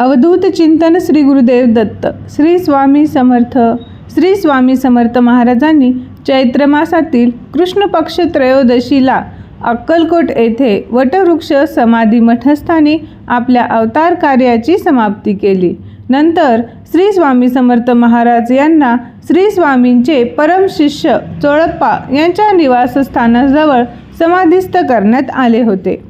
अवधूत चिंतन श्री गुरुदेव दत्त. श्री स्वामी समर्थ श्री स्वामी समर्थ महाराजांनी चैत्र मासातील कृष्ण पक्ष त्रयोदशीला अक्कलकोट येथे वटवृक्ष समाधी मठस्थानी आपल्या अवतार कार्याची समाप्ती केली. नंतर श्री स्वामी समर्थ महाराज यांना श्री स्वामींचे परम शिष्य चोळप्पा यांच्या निवासस्थानाजवळ समाधिस्थ करण्यात आले होते.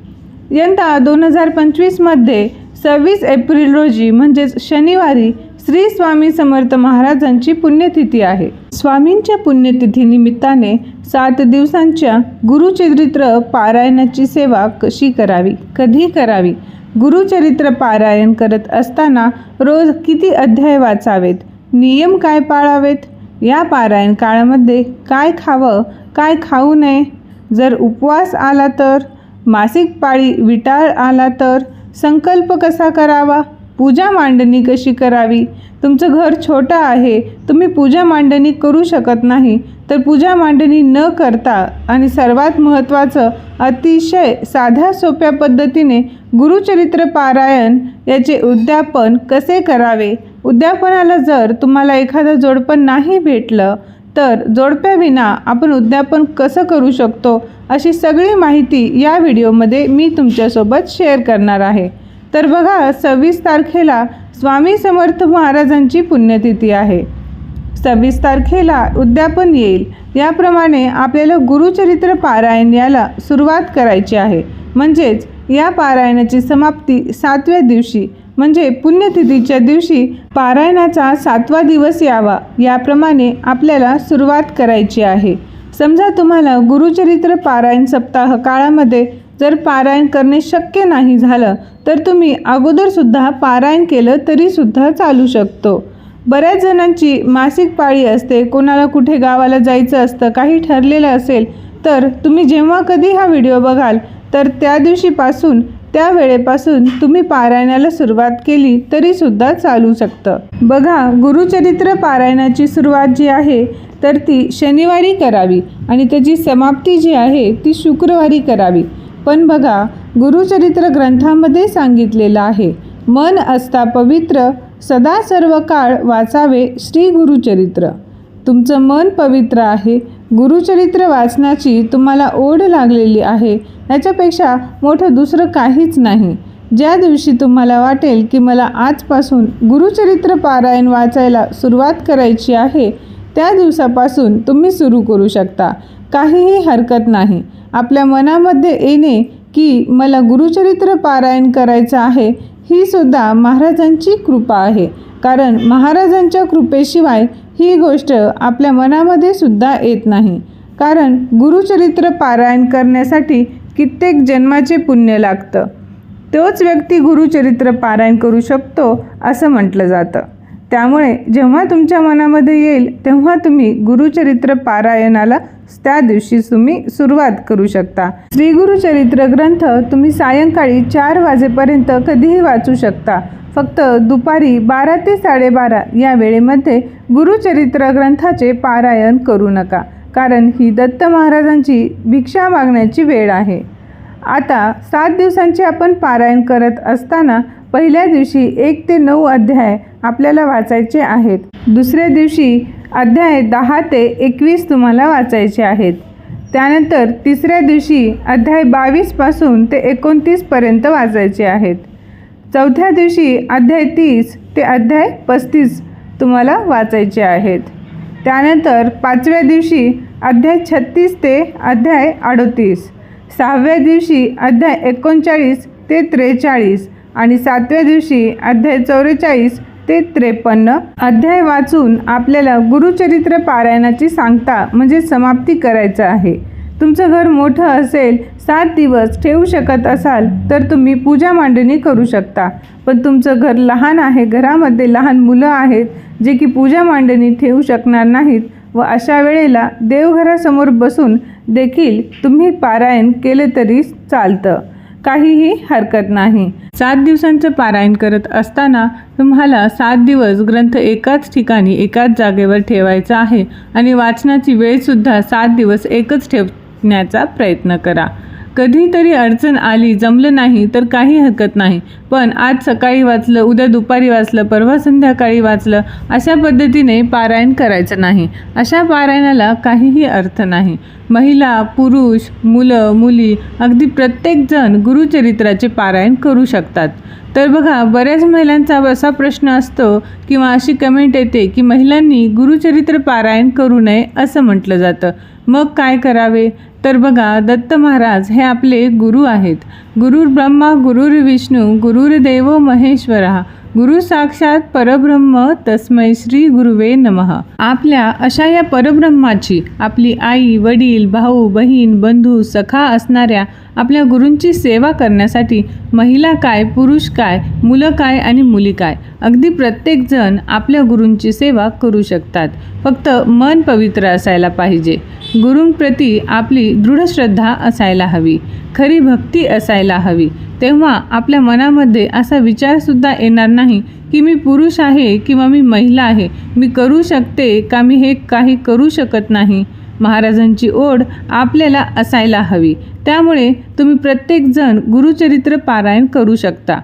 यंदा दोन हजार पंचवीसमध्ये सव्वीस एप्रिल रोजी म्हणजेच शनिवारी श्री स्वामी समर्थ महाराजांची पुण्यतिथी आहे. स्वामींच्या पुण्यतिथीनिमित्ताने सात दिवसांच्या गुरुचरित्र पारायणाची सेवा कशी करावी? कधी करावी? गुरुचरित्र पारायण करत असताना रोज किती अध्याय वाचावेत? नियम काय पाळावेत? या पारायण काळामध्ये काय खावं? काय खाऊ नये? जर उपवास आला तर? मासिक पाळी विटाळ आला तर? संकल्प कसा करावा? पूजा मांडणी कशी करावी? तुमचं घर छोटं आहे तुम्ही पूजा मांडणी करू शकत नाही तर पूजा मांडणी न करता आणि सर्वात महत्त्वाचं अतिशय साध्या सोप्या पद्धतीने गुरुचरित्र पारायण याचे उद्यापन कसे करावे? उद्यापनाला जर तुम्हाला एखादं जोडपं नाही भेटलं तर जोडप्याविना आपण उद्यापन कसं करू शकतो अशी सगळी माहिती या व्हिडिओमध्ये मी तुमच्यासोबत शेअर करणार आहे. तर बघा सव्वीस तारखेला स्वामी समर्थ महाराजांची पुण्यतिथी आहे. सव्वीस तारखेला उद्यापन येईल. याप्रमाणे आपल्याला गुरुचरित्र पारायण याला सुरुवात करायची आहे. म्हणजेच या पारायणाची समाप्ती सातव्या दिवशी म्हणजे पुण्यतिथीच्या दिवशी पारायणाचा सातवा दिवस यावा. याप्रमाणे आपल्याला सुरुवात करायची आहे. समजा तुम्हाला गुरुचरित्र पारायण सप्ताह काळामध्ये जर पारायण करणे शक्य नाही झालं तर तुम्ही अगोदरसुद्धा पारायण केलं तरीसुद्धा चालू शकतो. बऱ्याच जणांची मासिक पाळी असते कोणाला कुठे गावाला जायचं असतं काही ठरलेलं असेल तर तुम्ही जेव्हा कधी हा व्हिडिओ बघाल तर त्या दिवशीपासून त्या वेळेपासून तुम्ही पारायणाला सुरुवात केली तरीसुद्धा चालू शकतं. बघा गुरुचरित्र पारायणाची सुरुवात जी आहे तर ती शनिवारी करावी आणि त्याची समाप्ती जी आहे ती शुक्रवारी करावी. पण बघा गुरुचरित्र ग्रंथामध्ये सांगितलेलं आहे मन असता पवित्र सदा सर्व काळ वाचावे श्री गुरुचरित्र. तुमचं मन पवित्र आहे गुरुचरित्र वाचनाची तुम्हाला ओढ लागलेली आहे याच्यापेक्षा मोठं दुसरं काहीच नाही. ज्या दिवशी तुम्हाला वाटेल की मला आजपासून गुरुचरित्र पारायण वाचायला सुरुवात करायची आहे त्या दिवसापासून तुम्ही सुरू करू शकता. काहीही हरकत नाही. आपल्या मनामध्ये येणे की मला गुरुचरित्र पारायण करायचं आहे ही सुद्धा महाराजांची कृपा आहे. कारण महाराजांच्या कृपेशिवाय ही गोष्ट आपल्या मनामध्ये सुद्धा येत नाही. कारण गुरुचरित्र पारायण करण्यासाठी कित्येक जन्माचे पुण्य लागतं. तोच व्यक्ती गुरुचरित्र पारायण करू शकतो असं म्हटलं जातं. त्यामुळे जेव्हा तुमच्या मनामध्ये येईल तेव्हा तुम्ही गुरुचरित्र पारायणाला त्या दिवशी तुम्ही सुरुवात करू शकता. श्री गुरुचरित्र ग्रंथ तुम्ही सायंकाळी चार वाजेपर्यंत कधीही वाचू शकता. फक्त दुपारी बारा ते साडेबारा या वेळेमध्ये गुरुचरित्र ग्रंथाचे पारायण करू नका. कारण ही दत्त महाराजांची भिक्षा मागण्याची वेळ आहे. आता सात दिवसांचे आपण पारायण करत असताना पहिल्या दिवशी एक ते नऊ अध्याय आपल्याला वाचायचे आहेत. दुसऱ्या दिवशी अध्याय दहा ते एकवीस तुम्हाला वाचायचे आहेत. त्यानंतर तिसऱ्या दिवशी अध्याय बावीसपासून ते एकोणतीसपर्यंत वाचायचे आहेत. चौथ्या दिवशी अध्याय तीस ते अध्याय पस्तीस तुम्हाला वाचायचे आहेत. त्यानंतर पाचव्या दिवशी अध्याय छत्तीस ते अध्याय अडोतीस. सहाव्या दिवशी अध्याय एकोणचाळीस ते त्रेचाळीस. आणि सातव्या दिवशी अध्याय चौवेचाळीस ते त्रेपन्न अध्याय वाचून आपल्याला गुरुचरित्र पारायणाची सांगता म्हणजे समाप्ती करायचं आहे. तुमचं घर मोठं असेल सात दिवस ठेवू शकत असाल तर तुम्ही पूजा मांडणी करू शकता. पण तुमचं घर लहान आहे घरामध्ये लहान मुलं आहेत जे की पूजा मांडणी ठेवू शकणार नाहीत व अशा वेळेला देवघरासमोर बसून देखील तुम्ही पारायण केले तरी चालतं. काहीही हरकत नाही. सात दिवसांचं पारायण करत असताना तुम्हाला सात दिवस ग्रंथ एकाच ठिकाणी एकाच जागेवर ठेवायचा आहे आणि वाचनाची वेळसुद्धा सात दिवस एकच ठेवण्याचा प्रयत्न करा. कधीतरी अडचण आली जमलं नाही तर काही हरकत नाही. पण आज सकाळी वाचलं उद्या दुपारी वाचलं परवा संध्याकाळी वाचलं अशा पद्धतीने पारायण करायचं नाही. अशा पारायणाला काहीही अर्थ नाही. महिला पुरुष मुलं मुली अगदी प्रत्येकजण गुरुचरित्राचे पारायण करू शकतात. तर बघा बऱ्याच महिलांचा असा प्रश्न असतो किंवा अशी कमेंट येते की महिलांनी गुरुचरित्र पारायण करू नये असं म्हटलं जातं. मग काय करावे? तर बघा दत्त महाराज हे आपले गुरु आहेत. गुरुर ब्रह्मा गुरुर विष्णू गुरुर्देव महेश्वरा गुरु साक्षात परब्रह्म तस्मै श्री गुरुवे नमः. आपल्या अशा या परब्रह्माची आपली आई वडील भाऊ बहीण बंधू सखा असणाऱ्या आपल्या गुरूंची सेवा करण्यासाठी महिला काय पुरुष काय मुलं काय आणि मुली काय अगदी प्रत्येकजण आपल्या गुरूंची सेवा करू शकतात. फक्त मन पवित्र असायला पाहिजे. गुरूंप्रती आपली दृढ श्रद्धा असायला हवी. खरी भक्ती असायला हवी. तेव्हा आपल्या मनामध्ये असा विचारसुद्धा येणार नाही की मी पुरुष आहे किंवा मी महिला आहे. मी करू शकते का मी हे काही करू शकत नाही? महाराजांची ओढ आपल्याला असायला हवी. त्यामुळे तुम्ही प्रत्येकजण गुरुचरित्र पारायण करू शकता.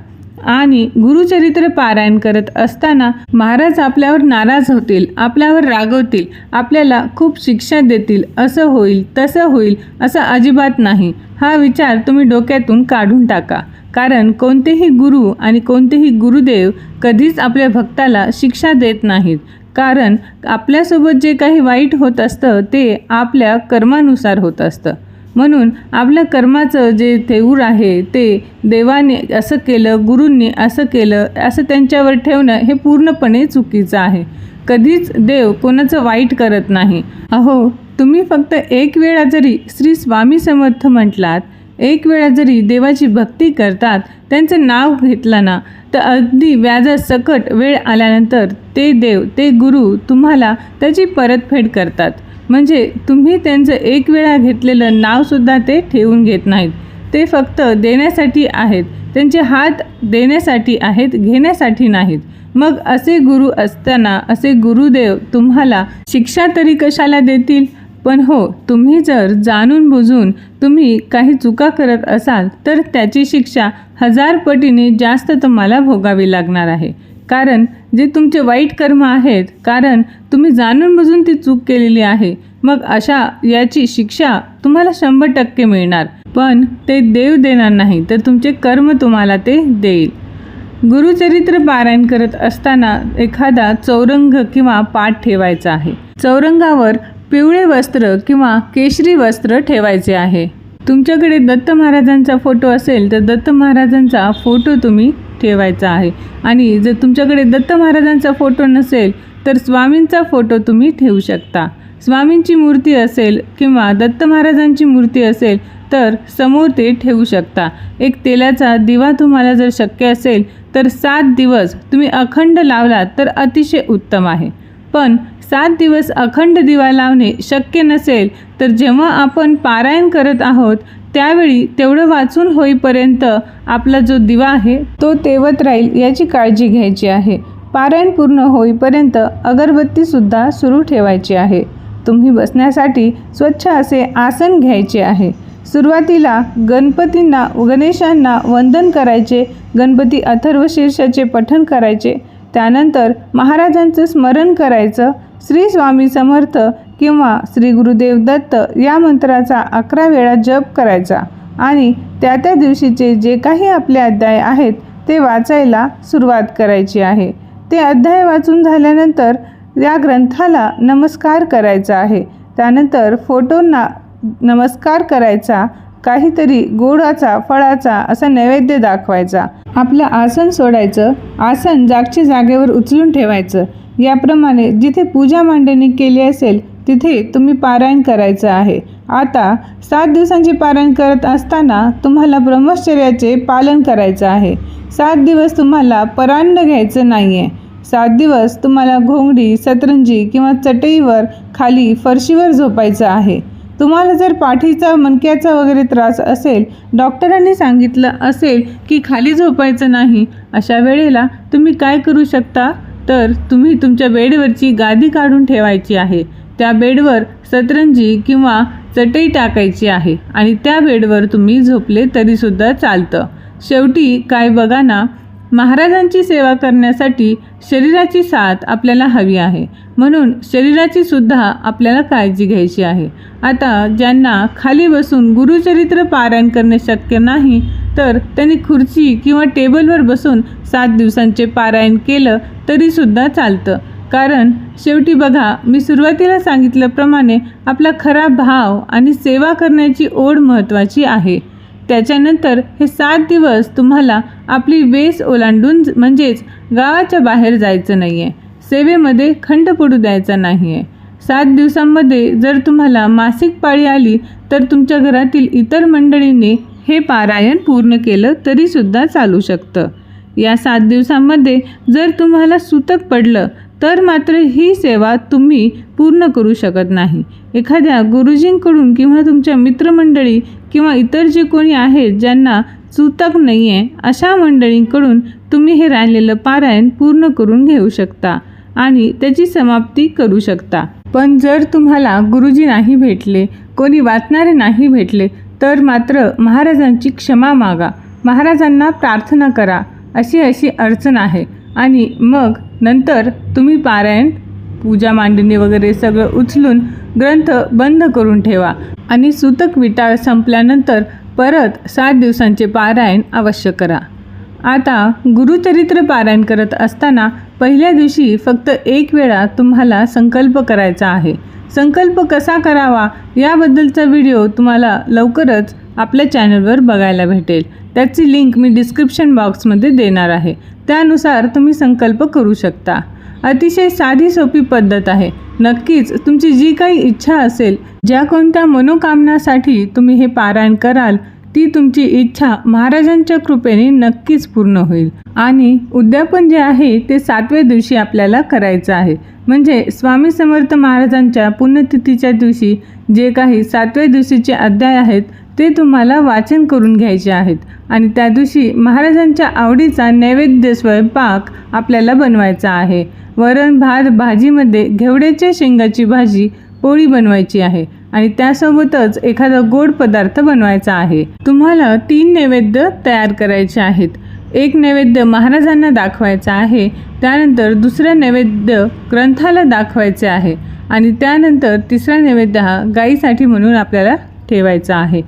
आणि गुरुचरित्र पारायण करत असताना महाराज आपल्यावर नाराज होतील आपल्यावर रागवतील आपल्याला खूप शिक्षा देतील असं होईल तसं होईल असं अजिबात नाही. हा विचार तुम्ही डोक्यातून काढून टाका. कारण कोणतेही गुरु आणि कोणतेही गुरुदेव कधीच आपल्या भक्ताला शिक्षा देत नाहीत. कारण आपल्यासोबत जे काही वाईट होत असतं ते आपल्या कर्मानुसार होत असतं. म्हणून आपल्या कर्माचं जे थेऊर आहे ते देवाने असं केलं गुरूंनी असं केलं असं त्यांच्यावर ठेवणं हे पूर्णपणे चुकीचं आहे. कधीच देव कोणाचं वाईट करत नाही. अहो तुम्ही फक्त एक वेळा जरी श्री स्वामी समर्थ म्हटलात एक वेळा जरी देवाची भक्ती करतात त्यांचं नाव घेतलं ना तर अगदी व्याजासकट वेळ आल्यानंतर ते देव ते गुरु तुम्हाला त्याची परतफेड करतात. म्हणजे तुम्ही त्यांचं एक वेळा घेतलेलं नावसुद्धा ते ठेवून घेत नाहीत. ते फक्त देण्यासाठी आहेत. त्यांचे हात देण्यासाठी आहेत घेण्यासाठी नाहीत. मग असे गुरु असताना असे गुरुदेव तुम्हाला शिक्षा तरी कशाला देतील? पण हो तुम्ही जर जाणून बुजून तुम्ही काही चुका करत असाल तर त्याची शिक्षा हजार पटीने जास्त तुम्हाला भोगावी लागणार आहे. कारण जे तुमचे वाईट कर्म आहेत कारण तुम्ही जाणून बुजून ती चूक केलेली आहे मग अशा याची शिक्षा तुम्हाला शंभर टक्के मिळणार. पण ते देव देणार नाही तर तुमचे कर्म तुम्हाला ते देईल. गुरुचरित्र पारायण करत असताना एखादा चौरंग किंवा पाठ ठेवायचा आहे. चौरंगावर पिवळे वस्त्र किंवा केशरी वस्त्र ठेवायचे आहे. तुमच्याकडे दत्त महाराजांचा फोटो असेल तर दत्त महाराजांचा फोटो तुम्ही ठेवायचा आहे. आणि जर तुमच्याकडे दत्त महाराजांचा फोटो नसेल तर स्वामींचा फोटो तुम्ही ठेवू शकता. स्वामींची मूर्ती असेल किंवा दत्त महाराजांची मूर्ती असेल तर समोर ते ठेवू शकता. एक तेलाचा दिवा तुम्हाला जर शक्य असेल तर सात दिवस तुम्ही अखंड लावलात तर अतिशय उत्तम आहे. पण सात दिवस अखंड दिवा लावणे शक्य नसेल तर जेव्हा आपण पारायण करत आहोत त्यावेळी तेवढं वाचून होईपर्यंत आपला जो दिवा आहे तो तेवत राहील याची काळजी घ्यायची आहे. पारायण पूर्ण होईपर्यंत अगरबत्तीसुद्धा सुरू ठेवायची आहे. तुम्ही बसण्यासाठी स्वच्छ असे आसन घ्यायचे आहे. सुरुवातीला गणपतींना गणेशांना वंदन करायचे गणपती अथर्व शीर्षाचे पठण करायचे. त्यानंतर महाराजांचं स्मरण करायचं. श्री स्वामी समर्थ किंवा श्री गुरुदेव दत्त या मंत्राचा अकरा वेळा जप करायचा आणि त्या त्या दिवशीचे जे काही आपले अध्याय आहेत ते वाचायला सुरुवात करायची आहे. ते अध्याय वाचून झाल्यानंतर या ग्रंथाला नमस्कार करायचा आहे. त्यानंतर फोटोंना नमस्कार करायचा काहीतरी गोडाचा फळाचा असा नैवेद्य दाखवायचा. आपलं आसन सोडायचं आसन जागच्या जागेवर उचलून ठेवायचं. याप्रमाणे जिथे पूजा मांडणी केली असेल तिथे तुम्ही पारायण करायचं आहे. आता सात दिवसांचे पारायण करत असताना तुम्हाला ब्रह्मचर्याचे पालन करायचं आहे. सात दिवस तुम्हाला परान्न घ्यायचं नाही आहे सात दिवस तुम्हाला घोंगडी सतरंजी किंवा चटईवर खाली फरशीवर झोपायचं आहे. तुम्हाला जर पाठीचा मणक्याचा वगैरे त्रास असेल डॉक्टरांनी सांगितलं असेल की खाली झोपायचं नाही अशा वेळेला तुम्ही काय करू शकता? तर तुम्ही तुमच्या बेडवरची गादी काढून ठेवायची आहे. त्या बेडवर सतरंजी किंवा चटई टाकायची आहे आणि त्या बेडवर तुम्ही झोपले तरीसुद्धा चालतं. शेवटी काय बघा ना महाराजांची सेवा करण्यासाठी शरीराची साथ आपल्याला हवी आहे. म्हणून शरीराची सुद्धा आपल्याला काळजी घ्यायची आहे. आता ज्यांना खाली बसून गुरुचरित्र पारायण करणे शक्य नाही तर त्यांनी खुर्ची किंवा टेबलवर बसून सात दिवसांचे पारायण केलं तरीसुद्धा चालतं. कारण शेवटी बघा मी सुरुवातीला सांगितल्याप्रमाणे आपला खरा भाव आणि सेवा करण्याची ओढ महत्त्वाची आहे. त्याच्यानंतर हे सात दिवस तुम्हाला आपली वेस ओलांडून म्हणजेच गावाच्या बाहेर जायचं नाही आहे सेवेमध्ये खंड पडू द्यायचा नाही आहे सात दिवसांमध्ये जर तुम्हाला मासिक पाळी आली तर तुमच्या घरातील इतर मंडळींनी हे पारायण पूर्ण केलं तरीसुद्धा चालू शकतं. या सात दिवसांमध्ये जर तुम्हाला सुतक पडलं तर मात्र ही सेवा तुम्ही पूर्ण करू शकत नाही. एखाद्या गुरुजींकडून किंवा तुमच्या मित्रमंडळी किंवा इतर जे कोणी आहेत ज्यांना सुतक नाही आहे अशा मंडळींकडून तुम्ही हे राहिलेलं पारायण पूर्ण करून घेऊ शकता आणि त्याची समाप्ती करू शकता. पण जर तुम्हाला गुरुजी नाही भेटले कोणी वाचणारे नाही भेटले तर मात्र महाराजांची क्षमा मागा. महाराजांना प्रार्थना करा अशी अशी अडचण आहे आणि मग नंतर तुम्ही पारायण पूजा मांडणी वगैरे सगळं उचलून ग्रंथ बंद करून ठेवा आणि सुतक विटाळ संपल्यानंतर परत सात दिवसांचे पारायण अवश्य करा. आता गुरुचरित्र पारायण करत असताना पहिल्या दिवशी फक्त एक वेळा तुम्हाला संकल्प करायचा आहे. संकल्प कसा करावा याबद्दलचा व्हिडिओ तुम्हाला लवकरच आपल्या चॅनलवर बघायला भेटेल. त्याची लिंक मी डिस्क्रिप्शन बॉक्समध्ये देणार आहे. त्यानुसार तुम्ही संकल्प करू शकता. अतिशय साधी सोपी पद्धत आहे. नक्कीच तुमची जी काही इच्छा असेल ज्या कोणत्या मनोकामनासाठी तुम्ही हे पारायण कराल ती तुमची इच्छा महाराजांच्या कृपेने नक्कीच पूर्ण होईल. आणि उद्यापन जे आहे ते सातव्या दिवशी आपल्याला करायचं आहे. म्हणजे स्वामी समर्थ महाराजांच्या पुण्यतिथीच्या दिवशी जे काही सातव्या दिवशीचे अध्याय आहेत ते तुम्हाला वाचन करून घ्यायचे आहेत. आणि त्या दिवशी महाराजांच्या आवडीचा नैवेद्य स्वयंपाक आपल्याला बनवायचा आहे. वरण भात भाजीमध्ये घेवड्याच्या शेंगाची भाजी पोळी बनवायची आहे. आणि त्यासोबतच एखादा गोड पदार्थ बनवायचा आहे. तुम्हाला तीन नैवेद्य तयार करायचे आहेत. एक नैवेद्य महाराजांना दाखवायचा आहे. त्यानंतर दुसरा नैवेद्य ग्रंथाला दाखवायचे आहे. आणि त्यानंतर तिसरा नैवेद्य हा गाईसाठी म्हणून आपल्याला ठेवायचा आहे.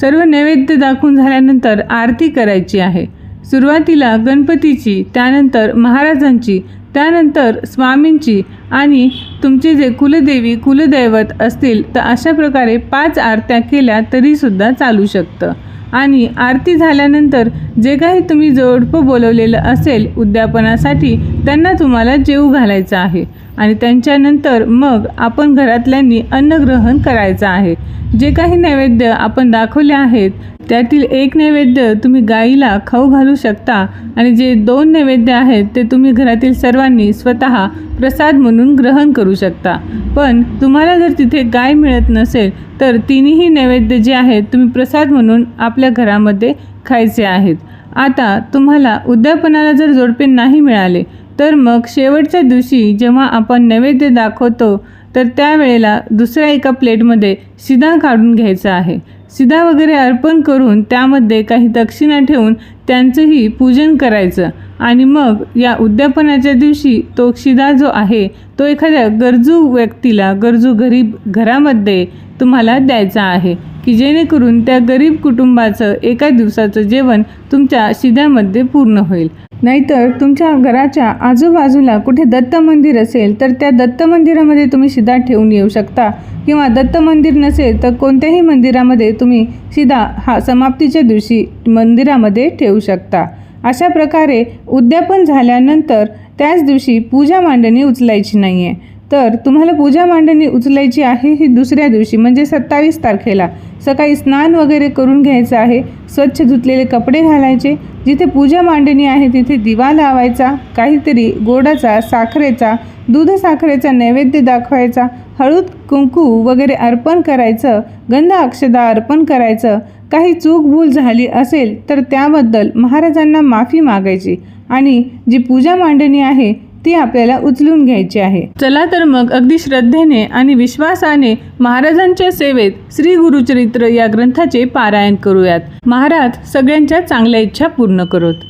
सर्व नैवेद्य दाखवून झाल्यानंतर आरती करायची आहे. सुरुवातीला गणपतीची त्यानंतर महाराजांची त्यानंतर स्वामींची आणि तुमचे जे कुलदेवी कुलदैवत असतील तर अशा प्रकारे पाच आरत्या केल्या तरीसुद्धा चालू शकतं. आणि आरती झाल्यानंतर जे काही तुम्ही जोडपं बोलवलेलं असेल उद्यापनासाठी त्यांना तुम्हाला जेऊ घालायचं आहे. आणि त्यांच्यानंतर मग आपण घरातल्यांनी अन्नग्रहण करायचं आहे. जे काही नैवेद्य आपण दाखवले आहेत त्यातील एक नैवेद्य तुम्ही गाईला खाऊ घालू शकता आणि जे दोन नैवेद्य आहेत ते तुम्ही घरातील सर्वांनी स्वतः प्रसाद म्हणून ग्रहण करू शकता. पण तुम्हाला जर तिथे गाय मिळत नसेल तर तिन्ही नैवेद्य जे आहेत तुम्ही प्रसाद म्हणून आपल्या घरामध्ये खायचे आहेत. आता तुम्हाला उद्यापनाला जर जोडपे नाही मिळाले तर मग शेवटच्या दिवशी जेव्हा आपण नैवेद्य दाखवतो तर त्यावेळेला दुसऱ्या एका प्लेटमध्ये शिदा काढून घ्यायचा आहे. सिधा वगैरे अर्पण करून त्यामध्ये काही दक्षिणा ठेवून त्यांचंही पूजन करायचं. आणि मग या उद्यापनाच्या दिवशी तो शिदा जो आहे तो एखाद्या गरजू व्यक्तीला गरजू गरीब घरामध्ये तुम्हाला द्यायचा आहे की जेणेकरून त्या गरीब कुटुंबाचं एका दिवसाचं जेवण तुमच्या शिद्यामध्ये पूर्ण होईल. नाहीतर तुमच्या घराच्या आजूबाजूला कुठे दत्त मंदिर असेल तर त्या दत्त मंदिरामध्ये तुम्ही शिदा ठेवून येऊ शकता. किंवा दत्त मंदिर नसेल तर कोणत्याही मंदिरामध्ये तुम्ही शिदा हा समाप्तीच्या दिवशी मंदिरामध्ये ठेवू शकता. अशा प्रकारे उद्यापन झाल्यानंतर त्याच दिवशी पूजा मांडणी उचलायची नाही आहे तर तुम्हाला पूजा मांडणी उचलायची आहे ही दुसऱ्या दिवशी म्हणजे सत्तावीस तारखेला. सकाळी स्नान वगैरे करून घ्यायचं आहे स्वच्छ धुतलेले कपडे घालायचे. जिथे पूजा मांडणी आहे तिथे दिवा लावायचा काहीतरी गोडाचा साखरेचा दूध साखरेचा नैवेद्य दाखवायचा हळद कुंकू वगैरे अर्पण करायचं गंध अक्षदा अर्पण करायचं काही चूक भूल झाली असेल तर त्याबद्दल महाराजांना माफी मागायची आणि जी पूजा मांडणी आहे ती आपल्याला उचलून घ्यायची आहे. चला तर मग अगदी श्रद्धेने आणि विश्वासाने महाराजांच्या सेवेत श्री गुरुचरित्र या ग्रंथाचे पारायण करूयात. महाराज सगळ्यांच्या चांगल्या इच्छा पूर्ण करोत.